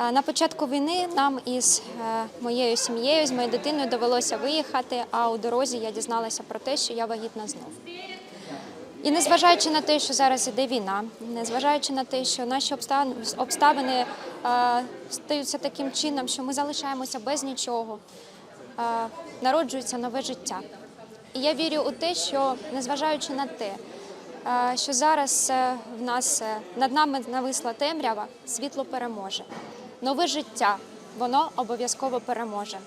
Е, На початку війни нам із е, моєю сім'єю, з моєю дитиною довелося виїхати, а у дорозі я дізналася про те, що я вагітна знов. І незважаючи на те, що зараз іде війна, незважаючи на те, що наші обставини е, стаються таким чином, що ми залишаємося без нічого, народжується нове життя. І я вірю у те, що незважаючи на те, що зараз в нас над нами нависла темрява, світло переможе. Нове життя, воно обов'язково переможе.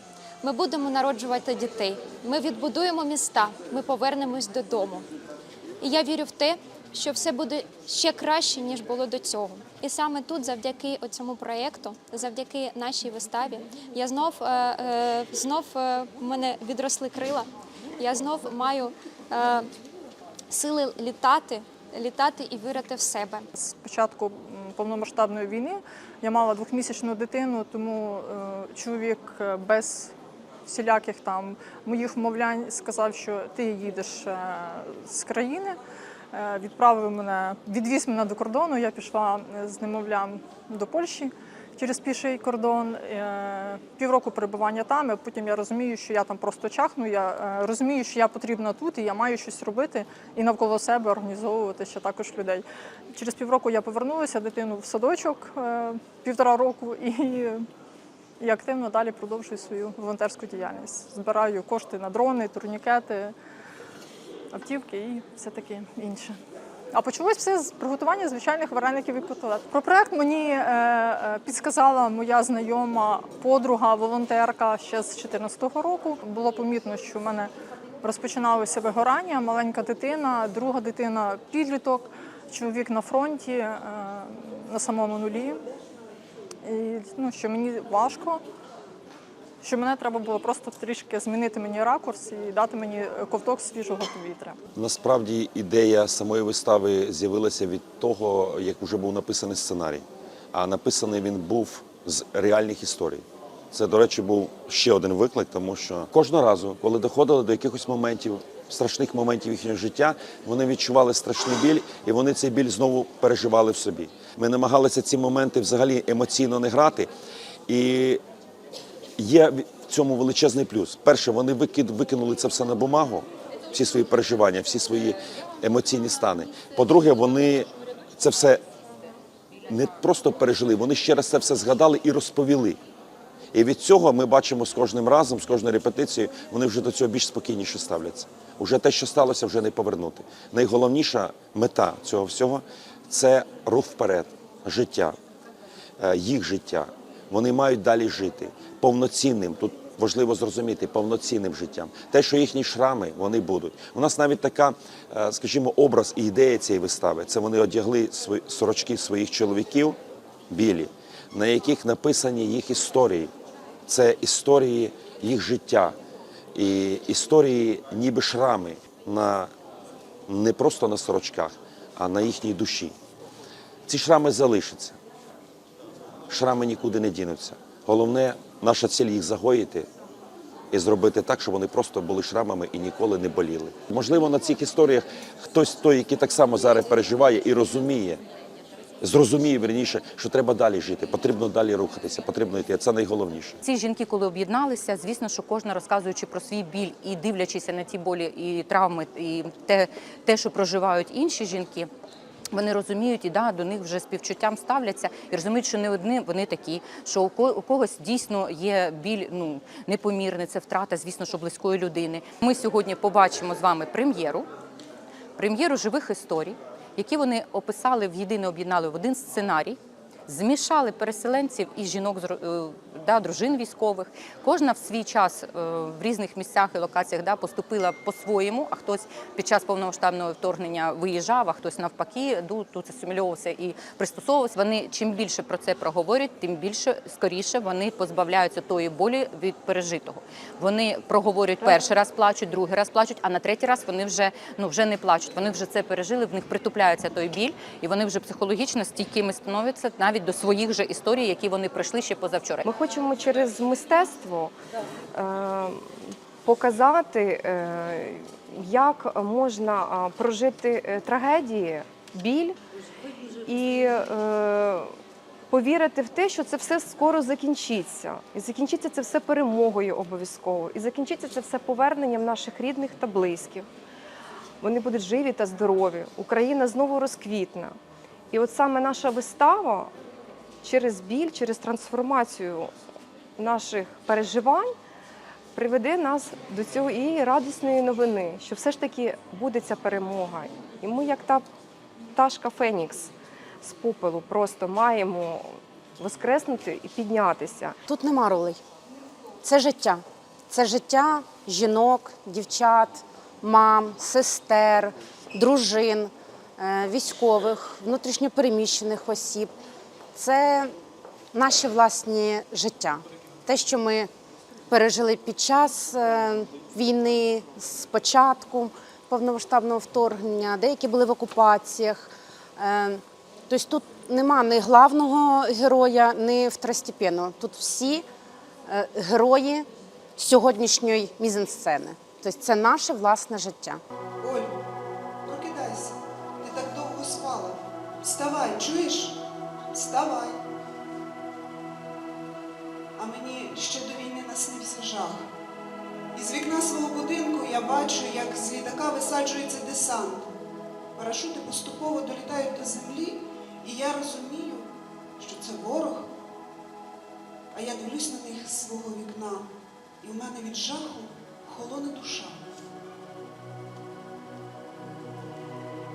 Ми будемо народжувати дітей, ми відбудуємо міста, ми повернемось додому. І я вірю в те, що все буде ще краще, ніж було до цього. І саме тут, завдяки цьому проєкту, завдяки нашій виставі, я знов, е, е, знов е, в мене відросли крила. Я знов маю сили літати, літати і вірити в себе. З початку повномасштабної війни я мала двохмісячну дитину, тому е, чоловік е, без всіляких там моїх вмовлянь сказав, що ти їдеш е, з країни. Відправив мене, відвіз мене до кордону. Я пішла з немовлям до Польщі через піший кордон. Е, Півроку перебування там. і Потім я розумію, що я там просто чахну. Я е, розумію, що я потрібна тут, і я маю щось робити і навколо себе організовувати ще також людей. Через півроку я повернулася дитину в садочок е, півтора року і. І активно далі продовжую свою волонтерську діяльність. Збираю кошти на дрони, турнікети, автівки і все таке інше. А почалось все з приготування звичайних вареників і котлет. Про проект мені е, е, підсказала моя знайома подруга, волонтерка ще з 2014 року. Було помітно, що в мене розпочиналося вигорання, маленька дитина, друга дитина підліток, чоловік на фронті е, на самому нулі. І ну, що мені важко, що мене треба було просто трішки змінити мені ракурс і дати мені ковток свіжого повітря. Насправді ідея самої вистави з'явилася від того, як вже був написаний сценарій. А написаний він був з реальних історій. Це, до речі, був ще один виклик, тому що кожного разу, коли доходили до якихось моментів, страшних моментів їхнього життя, вони відчували страшний біль, і вони цей біль знову переживали в собі. Ми намагалися ці моменти взагалі емоційно не грати. І є в цьому величезний плюс. Перше, вони викинули це все на бумагу, всі свої переживання, всі свої емоційні стани. По-друге, вони це все не просто пережили, вони ще раз це все згадали і розповіли. І від цього ми бачимо з кожним разом, з кожною репетицією, вони вже до цього більш спокійніше ставляться. Уже те, що сталося, вже не повернути. Найголовніша мета цього всього це рух вперед, життя, е, їх життя. Вони мають далі жити повноцінним. Тут важливо зрозуміти повноцінним життям. Те, що їхні шрами вони будуть. У нас навіть така, е, скажімо, образ і ідея цієї вистави. Це вони одягли сорочки своїх чоловіків білі, на яких написані їх історії. Це історії їх життя і історії, ніби шрами на не просто на сорочках, а на їхній душі. Ці шрами залишаться. Шрами нікуди не дінуться. Головне, наша ціль їх загоїти і зробити так, щоб вони просто були шрамами і ніколи не боліли. Можливо, на цих історіях хтось той, який так само зараз переживає і розуміє, зрозуміє верніше, що треба далі жити, потрібно далі рухатися, потрібно йти. Це найголовніше. Ці жінки, коли об'єдналися, звісно, що кожна розказуючи про свій біль і дивлячися на ті болі і травми, і те, те що проживають інші жінки. Вони розуміють і да, до них вже співчуттям ставляться і розуміють, що не одні вони такі, що у ко- у когось дійсно є біль ну непомірний, це втрата, звісно, що близької людини. Ми сьогодні побачимо з вами прем'єру, прем'єру живих історій, які вони описали в єдине об'єднали в один сценарій. Змішали переселенців і жінок з е, да, дружин військових. Кожна в свій час е, в різних місцях і локаціях да, поступила по-своєму, а хтось під час повномасштабного вторгнення виїжджав, а хтось навпаки тут асимільовувався і пристосовувався. Вони чим більше про це проговорять, тим більше скоріше вони позбавляються тої болі від пережитого. Вони проговорюють перший раз, плачуть, другий раз плачуть, а на третій раз вони вже ну вже не плачуть. Вони вже це пережили, в них притупляється той біль, і вони вже психологічно стійкими становляться навіть до своїх же історій, які вони пройшли ще позавчора. Ми хочемо через мистецтво е, показати, е, як можна прожити е, трагедії, біль і е, повірити в те, що це все скоро закінчиться. І закінчиться це все перемогою обов'язково. І закінчиться це все поверненням наших рідних та близьких. Вони будуть живі та здорові. Україна знову розквітне. І от саме наша вистава через біль, через трансформацію наших переживань приведе нас до цієї радісної новини, що все ж таки буде ця перемога. І ми, як та пташка Фенікс з попелу, просто маємо воскреснути і піднятися. Тут нема ролей. Це життя. Це життя жінок, дівчат, мам, сестер, дружин, е, військових, внутрішньопереміщених осіб. Це наші власні життя. Те, що ми пережили під час е, війни, з початку повномасштабного вторгнення, деякі були в окупаціях. Е, Тобто тут нема ні главного героя, ні второстепенного. Тут всі е, герої сьогоднішньої мізансцени. Тобто це наше власне життя. А мені ще до війни наснився жах. Із вікна свого будинку я бачу, як з літака висаджується десант. Парашути поступово долітають до землі, і я розумію, що це ворог. А я дивлюсь на них з свого вікна, і у мене від жаху холоне душа.